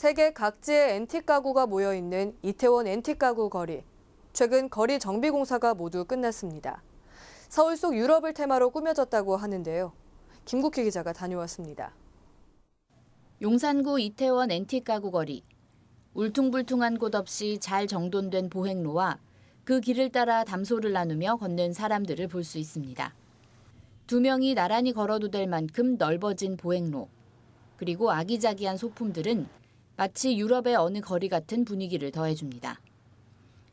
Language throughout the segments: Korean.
세계 각지의 앤틱 가구가 모여 있는 이태원 앤틱 가구 거리. 최근 거리 정비 공사가 모두 끝났습니다. 서울 속 유럽을 테마로 꾸며졌다고 하는데요. 김국희 기자가 다녀왔습니다. 용산구 이태원 앤틱 가구 거리. 울퉁불퉁한 곳 없이 잘 정돈된 보행로와 그 길을 따라 담소를 나누며 걷는 사람들을 볼 수 있습니다. 두 명이 나란히 걸어도 될 만큼 넓어진 보행로. 그리고 아기자기한 소품들은 마치 유럽의 어느 거리 같은 분위기를 더해줍니다.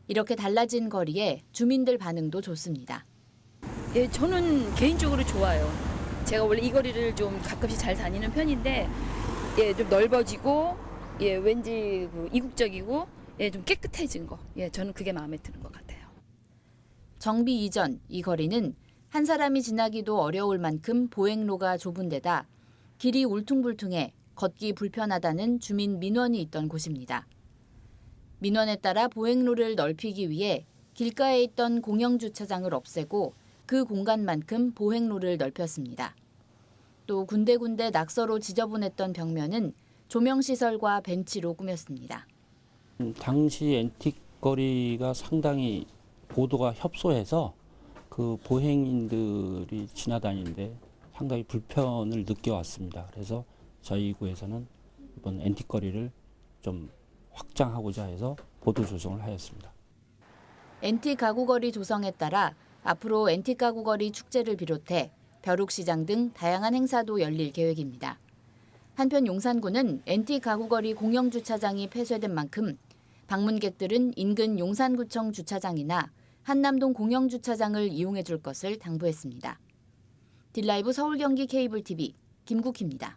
이렇게 달라진 거리에 주민들 반응도 좋습니다. 예, 저는 개인적으로 좋아요. 제가 원래 이 거리를 좀 가끔씩 잘 다니는 편인데, 예, 좀 넓어지고, 예, 왠지 그 이국적이고, 예, 좀 깨끗해진 거. 예, 저는 그게 마음에 드는 것 같아요. 정비 이전 이 거리는 한 사람이 지나기도 어려울 만큼 보행로가 좁은 데다 길이 울퉁불퉁해 걷기 불편하다는 주민 민원이 있던 곳입니다. 민원에 따라 보행로를 넓히기 위해 길가에 있던 공영 주차장을 없애고 그 공간만큼 보행로를 넓혔습니다. 또 군데군데 낙서로 지저분했던 벽면은 조명 시설과 벤치로 꾸몄습니다. 음, 당시 앤틱 거리가 상당히 보도가 협소해서 그 보행인들이 지나다니는데 상당히 불편을 느껴왔습니다. 그래서 저희 구에서는 이번 앤틱 거리를 좀 확장하고자 해서 보도 조성을 하였습니다. 앤틱 가구거리 조성에 따라 앞으로 앤틱 가구거리 축제를 비롯해 벼룩시장 등 다양한 행사도 열릴 계획입니다. 한편 용산구는 앤틱 가구거리 공영 주차장이 폐쇄된 만큼 방문객들은 인근 용산구청 주차장이나 한남동 공영 주차장을 이용해 줄 것을 당부했습니다. 딜라이브 서울 경기 케이블 TV 김국희입니다.